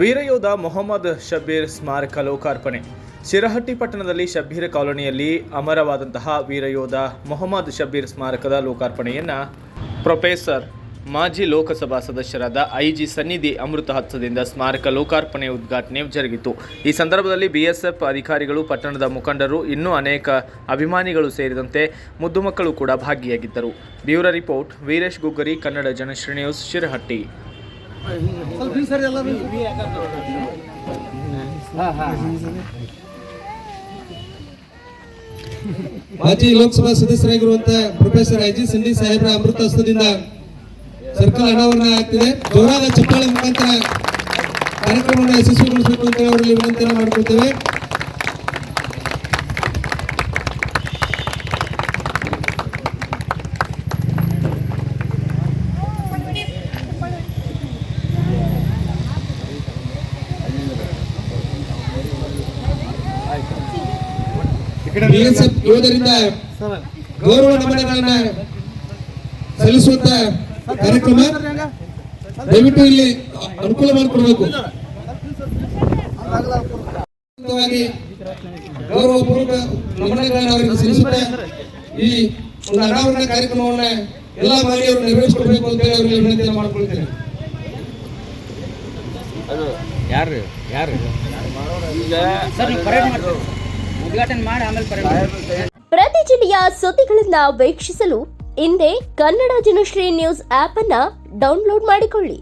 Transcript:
ವೀರಯೋಧ ಮೊಹಮ್ಮದ್ ಶಬೀರ್ ಸ್ಮಾರಕ ಲೋಕಾರ್ಪಣೆ. ಶಿರಹಟ್ಟಿ ಪಟ್ಟಣದಲ್ಲಿ ಶಬ್ಬೀರ್ ಕಾಲೋನಿಯಲ್ಲಿ ಅಮರವಾದಂತಹ ವೀರಯೋಧ ಮೊಹಮ್ಮದ್ ಶಬ್ಬೀರ್ ಸ್ಮಾರಕದ ಲೋಕಾರ್ಪಣೆಯನ್ನು ಪ್ರೊಫೆಸರ್, ಮಾಜಿ ಲೋಕಸಭಾ ಸದಸ್ಯರಾದ ಐಜಿ ಸನ್ನಿಧಿ ಅಮೃತ ಹತ್ಸದಿಂದ ಸ್ಮಾರಕ ಲೋಕಾರ್ಪಣೆ ಉದ್ಘಾಟನೆ ಜರುಗಿತು. ಈ ಸಂದರ್ಭದಲ್ಲಿ ಬಿಎಸ್ಎಫ್ ಅಧಿಕಾರಿಗಳು, ಪಟ್ಟಣದ ಮುಖಂಡರು, ಇನ್ನೂ ಅನೇಕ ಅಭಿಮಾನಿಗಳು ಸೇರಿದಂತೆ ಮುದ್ದು ಮಕ್ಕಳು ಕೂಡ ಭಾಗಿಯಾಗಿದ್ದರು. Bureau report, Veeresh Guggari, Kannada Janashree news, Shirahatti. ಸ್ವಲ್ಪ ಈ ಸರಿ ಎಲ್ಲ ಮಾಜಿ ಲೋಕಸಭಾ ಸದಸ್ಯರಾಗಿರುವಂತ ಪ್ರೊಫೆಸರ್ ಐ ಜಿ ಸಿಂಡಿ ಸಾಹೇಬ್ರ ಅಮೃತ ಹಸ್ತದಿಂದ ಸರ್ಕಲ್ ಅನಾವರಣ ಆಗ್ತಿದೆ. ಜೋರಾದ ಚಪ್ಪಾಳೆ ಮುಖಾಂತರ ಕಾರ್ಯಕ್ರಮವನ್ನು ಯಶಸ್ವಿಗೊಳಿಸಬೇಕು ಅಂತ ಅವರಲ್ಲಿ ವಿನಂತಿಯನ್ನು ಮಾಡ್ಕೊಳ್ತೇವೆ. ಬಿಎಸ್ಎಫ್ ಯೋಧರಿಂದ ಗೌರವ ನಮನಗಳನ್ನ ಸಲ್ಲಿಸುವಂತ ಕಾರ್ಯಕ್ರಮ ದಯವಿಟ್ಟು ಇಲ್ಲಿ ಅನುಕೂಲ ಮಾಡಿಕೊಡ್ಬೇಕು. ಗೌರವಪೂರ್ವಕ ನಮನಗಳನ್ನ ಅವರಿಗೆ ಸಲ್ಲಿಸುತ್ತಾ ಈ ಒಂದು ಅನಾವರಣ ಕಾರ್ಯಕ್ರಮವನ್ನ ಎಲ್ಲ ಮಾನ್ಯವರು ನೆರವೇರಿಸಿಕೊಡ್ಬೇಕು ಅಂತ ಹೇಳಿ ಅವರಿಗೆ ವಿನಂತಿಯನ್ನು ಮಾಡ್ಕೊಳ್ತೇನೆ. ಸರ್ ನೀವು ಪರೇಡ್ ಮಾಡ್ತೀವಿ ಉದ್ಘಾಟನೆ ಮಾಡಿ ಆಮೇಲೆ ಪ್ರತಿ ಜಿಲ್ಲೆಯ ಸುದ್ದಿಗಳನ್ನ ವೀಕ್ಷಿಸಲು ಇಂದೇ ಕನ್ನಡ ಜನಶ್ರೀ ನ್ಯೂಸ್ ಆಪ್ ಅನ್ನ ಡೌನ್ಲೋಡ್ ಮಾಡಿಕೊಳ್ಳಿ.